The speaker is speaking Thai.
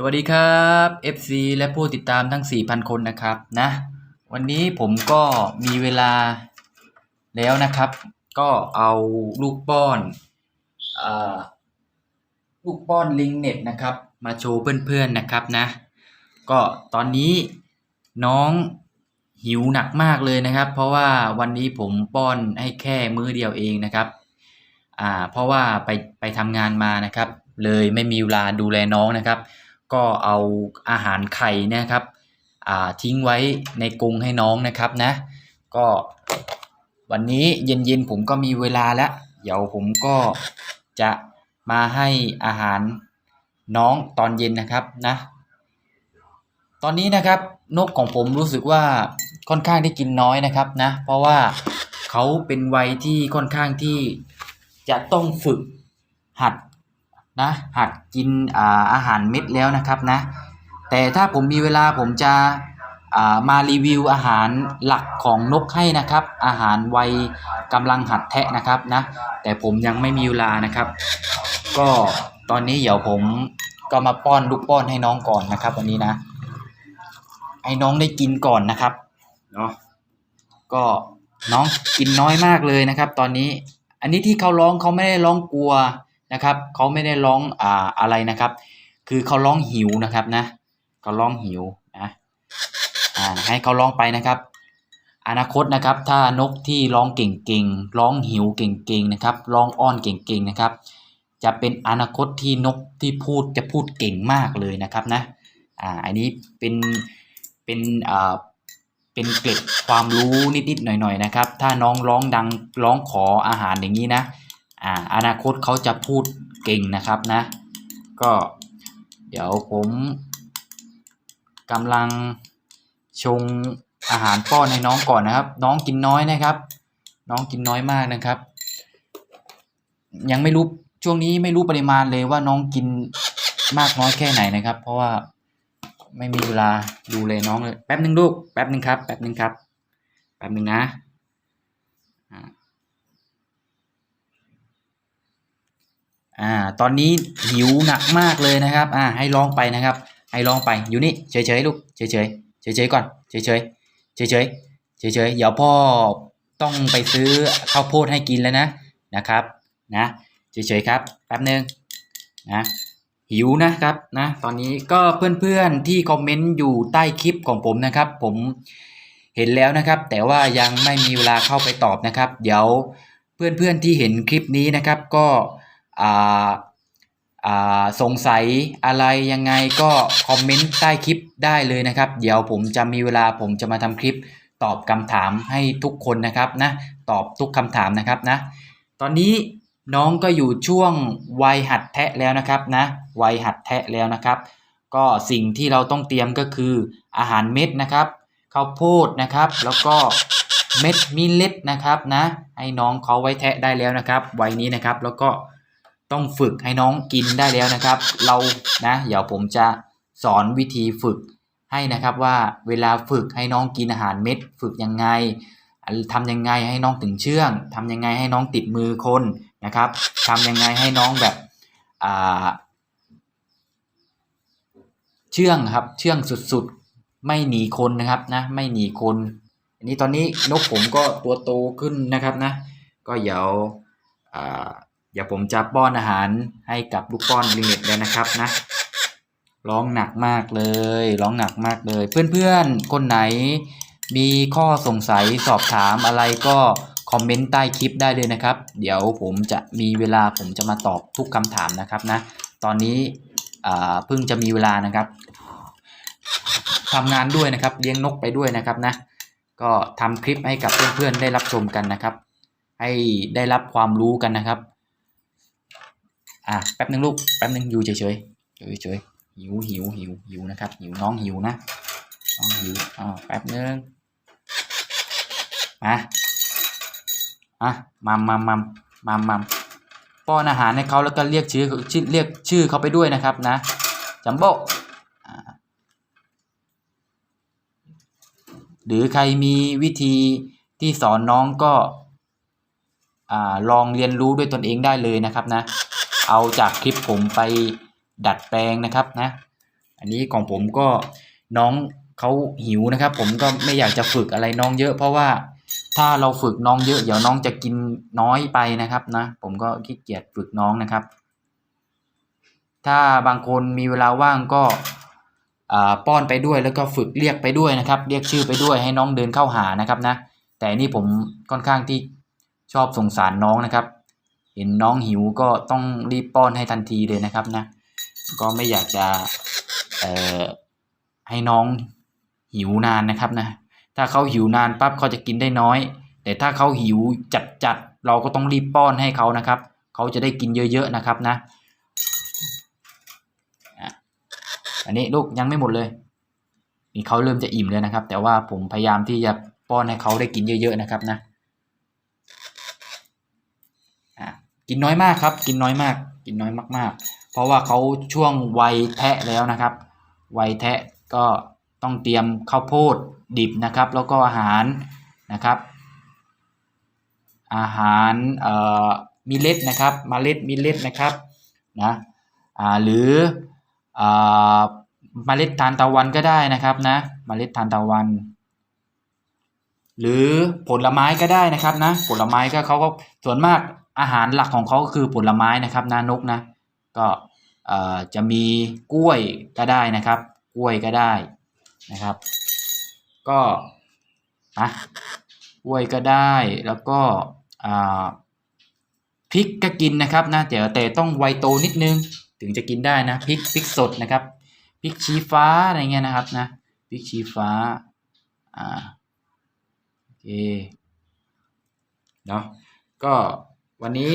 สวัสดีครับ FC และผู้ติดตามทั้ง 4,000 คนนะครับนะ วันนี้ผมก็มีเวลาแล้วนะครับ ก็เอาลูกป้อนอลูกป้อนลิงเน็ตนะครับ มาโชว์เพื่อนๆนะครับนะ ก็ตอนนี้น้องหิวหนักมากเลยนะครับ เพราะว่าวันนี้ผมป้อนให้แค่มื้อเดียวเองนะครับอ่าเพราะว่าไปไปทำงานมานะครับ เลยไม่มีเวลาดูแลน้องนะครับ ก็เอาอาหารไข่เนะครับอ่าทิ้งไว้ในกรงให้น้องนะครับนะ ก็วันนี้เย็นๆผมก็มีเวลาแล้ว เดี๋ยวผมก็จะมาให้อาหารน้องตอนเย็นนะครับนะ ตอนนี้นะครับนกของผมรู้สึกว่าค่อนข้างที่กินน้อยนะครับนะ เพราะว่าเขาเป็นวัยที่ค่อนข้างที่จะต้องฝึกหัด นะหัดกินอ่าอาหารเม็ดแล้วนะครับนะแต่ถ้าผมมีเวลาผมจะอ่ามารีวิวอาหารหลักของนกให้นะครับ อาหารวัยกำลังหัดแทะนะครับนะแต่ผมยังไม่มีเวลานะครับ ก็ตอนนี้เดี๋ยวผมก็มาป้อนลูกป้อนให้น้องก่อนนะครับ วันนี้นะ ให้น้องได้กินก่อนนะครับเนาะก็น้องกินน้อยมากเลยนะครับ ตอนนี้อันนี้ที่เขาร้องเขาไม่ได้ร้องกลัว นะครับเขาไม่ได้ร้องอ่าอะไรนะครับ คือเขาร้องหิวนะครับนะเขาร้องหิวนะอ่าให้เขาร้องไปนะครับ อนาคตนะครับ ถ้านกที่ร้องเก่งๆร้องหิวเก่งๆนะครับร้องอ้อนเก่งๆนะครับ จะเป็นอนาคตที่นกที่พูดจะพูดเก่งมากเลยนะครับนะอ่าอันนี้เป็นเป็นอ่าเป็นเกร็ดความรู้นิดๆหน่อยๆนะครับ ถ้าน้องร้องดังร้องขออาหารอย่างนี้นะ อ่าอนาคตเขาจะพูดเก่งนะครับนะ ก็เดี๋ยวผมกำลังชงอาหารป้อนให้น้องก่อนนะครับ น้องกินน้อยนะครับ น้องกินน้อยมากนะครับ ยังไม่รู้ช่วงนี้ไม่รู้ปริมาณเลยว่าน้องกินมากน้อยแค่ไหนนะครับ เพราะว่าไม่มีเวลาดูเลยน้องเลยแป๊บหนึ่งลูกแป๊บหนึ่งครับ แป๊บหนึ่งครับ แป๊บหนึ่งนะ อ่าตอนนี้หิวหนักมากเลยนะครับอ่าให้ลองไปนะครับ ให้ลองไปอยู่นี่เฉยๆลูกเฉยๆเฉยๆก่อนเฉยๆเฉยๆเฉยๆเดี๋ยวพ่อต้องไปซื้อข้าวโพดให้กินแล้วนะนะครับนะเฉยๆครับแป๊บหนึ่งนะหิวนะครับนะตอนนี้ก็เพื่อนๆที่คอมเมนต์อยู่ใต้คลิปของผมนะครับ ผมเห็นแล้วนะครับ แต่ว่ายังไม่มีเวลาเข้าไปตอบนะครับ เดี๋ยวเพื่อนๆที่เห็นคลิปนี้นะครับ ก็ สงสัยอะไรยังไงก็คอมเมนต์ใต้คลิปได้เลยนะครับ เดี๋ยวผมจะมีเวลาผมจะมาทำคลิปตอบคำถามให้ทุกคนนะครับนะตอบทุกคำถามนะครับนะ ตอนนี้น้องก็อยู่ช่วงวัยหัดแทะแล้วนะครับนะวัยหัดแทะแล้วนะครับ ก็สิ่งที่เราต้องเตรียมก็คืออาหารเม็ดนะครับข้าวโพดนะครับ แล้วก็เม็ดมิลเลตนะครับนะให้น้องเขาไว้แทะได้แล้วนะครับวัยนี้นะครับแล้วก็ ต้องฝึกให้น้องกินได้แล้วนะครับ เรานะเดี๋ยวผมจะสอนวิธีฝึกให้นะครับว่าเวลาฝึกให้น้องกินอาหารเม็ด ฝึกยังไงทำยังไงให้น้องถึงเชื่องทำยังไงให้น้องติดมือคนนะครับทำยังไงให้น้องแบบอ่าเชื่องครับเชื่องสุดๆไม่หนีคนนะครับนะไม่หนีคนอันนี้ตอนนี้นกผมก็ตัวโตขึ้นนะครับนะก็เดี๋ยวอ่า เดี๋ยวผมจะป้อนอาหารให้กับลูกป้อนลิงเน็ตแล้วนะครับนะร้องหนักมากเลยร้องหนักมากเลย เพื่อนๆ คนไหน มีข้อสงสัยสอบถามอะไรก็คอมเมนต์ใต้คลิปได้เลยนะครับ เดี๋ยวผมจะมีเวลาผมจะมาตอบทุกคำถามนะครับนะ ตอนนี้เพิ่งจะมีเวลานะครับทำงานด้วยนะครับเลี้ยงนกไปด้วยนะครับนะ ก็ทำคลิปให้กับเพื่อนๆได้รับชมกันนะครับ ให้ได้รับความรู้กันนะครับ อะแป๊บนึงลูกแป๊บนึงอยู่เฉยๆอยู่เฉยๆหิวหิวหิวหิวนะครับหิวน้องหิวนะน้องหิวอ่าแป๊บนึงมาอะมัมมัมมัมมัมมัมป้อนอาหารให้เขาแล้วก็เรียกชื่อชื่อเรียกชื่อเขาไปด้วยนะครับนะจัมโบ้หรือใครมีวิธีที่สอนน้องก็อ่าลองเรียนรู้ด้วยตนเองได้เลยนะครับนะ เอาจากคลิปผมไปดัดแปลงนะครับนะ อันนี้ของผมก็น้องเขาหิวนะครับ ผมก็ไม่อยากจะฝึกอะไรน้องเยอะ เพราะว่าถ้าเราฝึกน้องเยอะเดี๋ยวน้องจะกินน้อยไปนะครับนะ ผมก็ขี้เกียจฝึกน้องนะครับ ถ้าบางคนมีเวลาว่างก็ป้อนไปด้วยแล้วก็ฝึกเรียกไปด้วยนะครับ เรียกชื่อไปด้วยให้น้องเดินเข้าหานะครับนะ แต่นี่ผมค่อนข้างที่ชอบสงสารน้องนะครับ เห็นน้องหิวก็ต้องรีบป้อนให้ทันทีเลยนะครับนะ ก็ไม่อยากจะเอ่อให้น้องหิวนานนะครับนะ ถ้าเขาหิวนานปั๊บเขาจะกินได้น้อย แต่ถ้าเขาหิวจัดจัดๆเราก็ต้องรีบป้อนให้เขานะครับ เขาจะได้กินเยอะๆนะครับนะอะอันนี้ลูกยังไม่หมดเลยนี่เขาเริ่มจะอิ่มเลยนะครับ แต่ว่าผมพยายามที่จะป้อนให้เขาได้กินเยอะ ๆนะครับนะอะ กินน้อยมากครับ กินน้อยมาก กินน้อยมากๆ เพราะว่าเขาช่วงวัยแทะแล้วนะครับ วัยแทะก็ต้องเตรียมข้าวโพดดิบนะครับ แล้วก็อาหารนะครับ อาหารเอ่อมิเลตนะครับมเมล็ดมิเลตนะครับนะอ่าหรืออ่าเมล็ดทานตะวันก็ได้นะครับนะมเมล็ดทานตะวัน หรือผลไม้ก็ได้นะครับนะผลไม้ก็เขาก็ส่วนมาก อาหารหลักของเขาก็คือผลไม้นะครับนะนกนะก็จะมีกล้วยก็ได้นะครับ กล้วยก็ได้นะครับ ก็นะกล้วยก็ได้แล้วก็พริกก็กินนะครับนะแต่แต่ต้องไวโตนิดนึงถึงจะกินได้นะพริกพริกสดนะครับพริกชี้ฟ้าอะไรเงี้ยนะครับนะพริกชี้ฟ้าอ่าโอเคเนาะก็ วันนี้